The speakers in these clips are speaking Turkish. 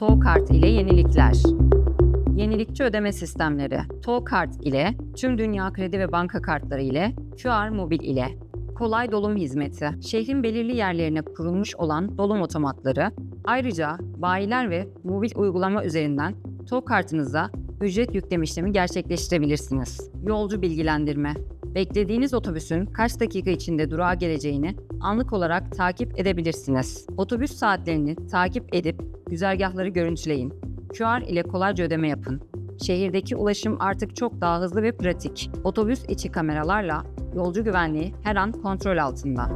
Towkart ile yenilikler. Yenilikçi ödeme sistemleri. Towkart ile, tüm dünya kredi ve banka kartları ile, QR Mobil ile. Kolay dolum hizmeti. Şehrin belirli yerlerine kurulmuş olan dolum otomatları, ayrıca bayiler ve mobil uygulama üzerinden Towkartınıza ücret yükleme işlemi gerçekleştirebilirsiniz. Yolcu bilgilendirme. Beklediğiniz otobüsün kaç dakika içinde durağa geleceğini anlık olarak takip edebilirsiniz. Otobüs saatlerini takip edip güzergahları görüntüleyin. QR ile kolayca ödeme yapın. Şehirdeki ulaşım artık çok daha hızlı ve pratik. Otobüs içi kameralarla yolcu güvenliği her an kontrol altında.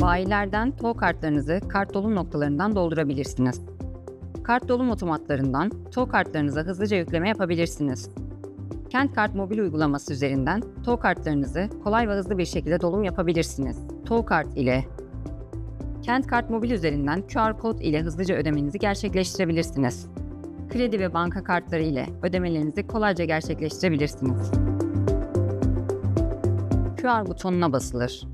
Bayilerden TOV kartlarınızı kart dolum noktalarından doldurabilirsiniz. Kart dolum otomatlarından TOV kartlarınıza hızlıca yükleme yapabilirsiniz. Kent Kart mobil uygulaması üzerinden TOV kartlarınızı kolay ve hızlı bir şekilde dolum yapabilirsiniz. TOV kart ile Kent Kart mobil üzerinden QR kod ile hızlıca ödemenizi gerçekleştirebilirsiniz. Kredi ve banka kartları ile ödemelerinizi kolayca gerçekleştirebilirsiniz. QR butonuna basılır.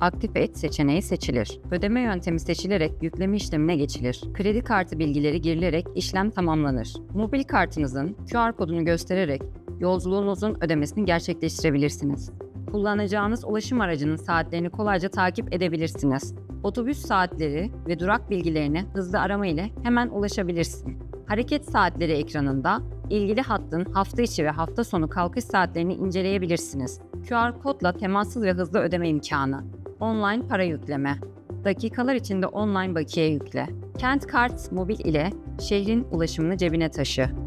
Aktif et seçeneği seçilir. Ödeme yöntemi seçilerek yükleme işlemine geçilir. Kredi kartı bilgileri girilerek işlem tamamlanır. Mobil kartınızın QR kodunu göstererek yolculuğunuzun ödemesini gerçekleştirebilirsiniz. Kullanacağınız ulaşım aracının saatlerini kolayca takip edebilirsiniz. Otobüs saatleri ve durak bilgilerine hızlı arama ile hemen ulaşabilirsin. Hareket saatleri ekranında ilgili hattın hafta içi ve hafta sonu kalkış saatlerini inceleyebilirsiniz. QR kodla temassız ve hızlı ödeme imkanı. Online para yükleme. Dakikalar içinde online bakiye yükle. Kent Kart mobil ile şehrin ulaşımını cebine taşı.